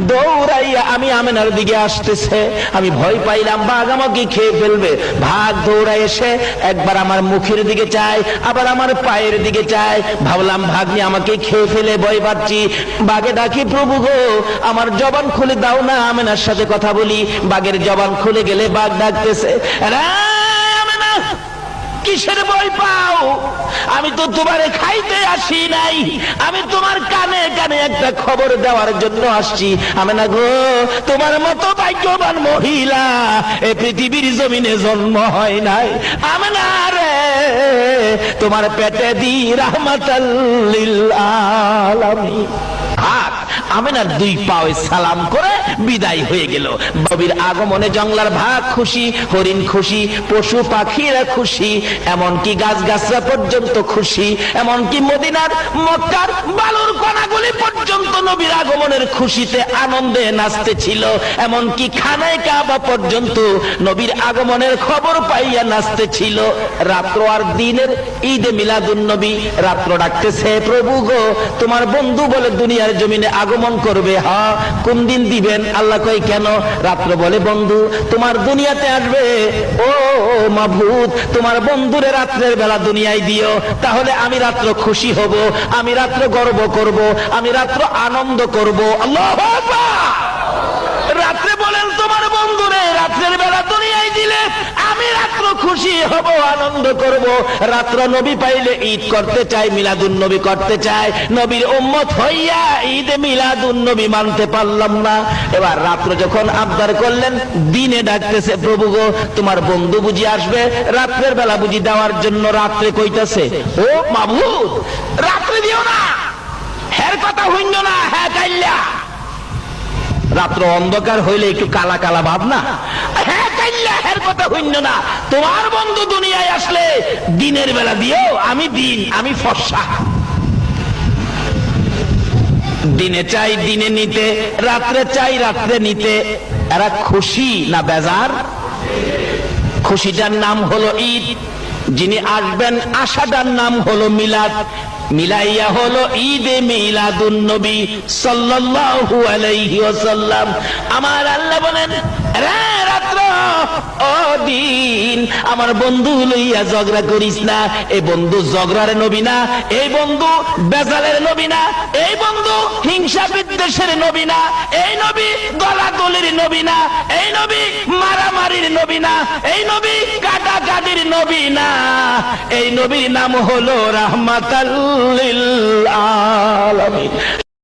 দৌড়াইয়া আমি আমেনার দিকে আসতেছে। আমি ভয় পাইলাম, বাঘ আমাকে খেয়ে ফেলবে। ভাগ দৌড়াই এসে একবার আমার মুখের দিকে চায়, আবার আমার পায়ের দিকে চায়। ভাবলাম, ভাগ্নি আমাকে খেয়ে ফেলে, ভয় পাচ্ছি। বাঘে ডাকি, প্রভু গো, আমার জবান খুলে দাও না, আমেনার সাথে কথা বলি। বাঘের জবান খুলে গেলে বাঘ ডাকতেছে "রে কিসের বই পাও? আমি তো তোমারে খাইতে আসি নাই। আমি তোমার কানে কানে একটা খবর দেওয়ার জন্য আসছি। আমি না গো, তোমার মতো ভাগ্যবান মহিলা এ পৃথিবীর জমিনে জন্ম হয় নাই। আমি না রে, তোমার পেটে দি রাহমাতাল্লিল আলামিন। হাত আমেনার দুই পায়ে সালাম করে বিদায় হয়ে গেল। নবীর আগমনে জঙ্গলার ভাগ খুশি, হরিণ খুশি, পশু পাখিরা খুশি, এমনকি গাছ গাছরা পর্যন্ত খুশি, এমনকি মদিনার মক্কার বালুর কণাগুলি পর্যন্ত নবীর আগমনের খুশিতে আনন্দে নাচতে ছিল। এমনকি খানায় কাবা পর্যন্ত নবীর আগমনের খবর পাইয়া নাচতে ছিল। রাত্র আর দিনের ঈদে মিলাদুন নবী। রাত্র ডাকতেছে, প্রভু গো, তোমার বন্ধু বলে দুনিয়ার জমিনে আগমন করবে, হা, কোন দিন দিবেন? আল্লাহ কই কেন? রাত্র বলে, বন্ধু, তোমার দুনিয়াতে আসবে। ও মাভূত তোমার বন্ধুরে রাত্রের বেলা দুনিয়ায় দিও। তাহলে আমি রাত্র খুশি হব, আমি রাত্র গর্ব করব, আমি রাত্র আনন্দ করব। আল্লাহ রাত্রে বলেন তোমার বন্ধুরে, রাত্রের বেলা রাত্র খুশি হব, আনন্দ করব। রাত্র নবী পাইলে ঈদ করতে চাই মিলাদুন নবী করতে চাই নবীর উম্মত হইয়া ঈদ মিলাদুন নবী মানতে পারলাম না। এবার রাত্র যখন আবদার করলেন, দিনে ডাকতেছে, প্রভু গো, তোমার বন্ধু বুঝি আসবে? রাত্রের বেলা বুঝি দেওয়ার জন্য রাত্রে কইতাছে, ও মাবুদ, রাত্রে দিও না। হের কথা হইন না হ্যাঁ কাইল্লা রাত্র অন্ধকার হইলে একটু কালা কালা ভাব না? কথা হইল না। তোমার বন্ধু দুনিয়ায় আসলে দিনের বেলা দিও আমি দিন, আমি ফর্সা। দিনে চাই, দিনে নিতে, রাত্রে চাই, রাত্রে নিতে। এরা খুশি না বেজার? খুশিটার নাম হলো ঈদ। যিনি আসবেন আশাটার নাম হলো মিলাদ। মিলাইয়া হলো ঈদে মিলাদুন নবী সাল্লাল্লাহু আলাইহি ওয়াসাল্লাম। আমার আল্লাহ বলেন, রে রাত্র ও দিন আমার বন্ধু লইয়া ঝগড়া করিস না। এই বন্ধু ঝগড়ার নবী না এই বন্ধু বেজালের নবী না এই বন্ধু হিংসা বিদ্বেষের নবী না এই নবী গলাগলির নবী না এই নবী মারামারির নবী না এই নবী কাটাকাটির নবী না। এই নবীর নাম হলো রাহমাতাল্লিল আলামিন।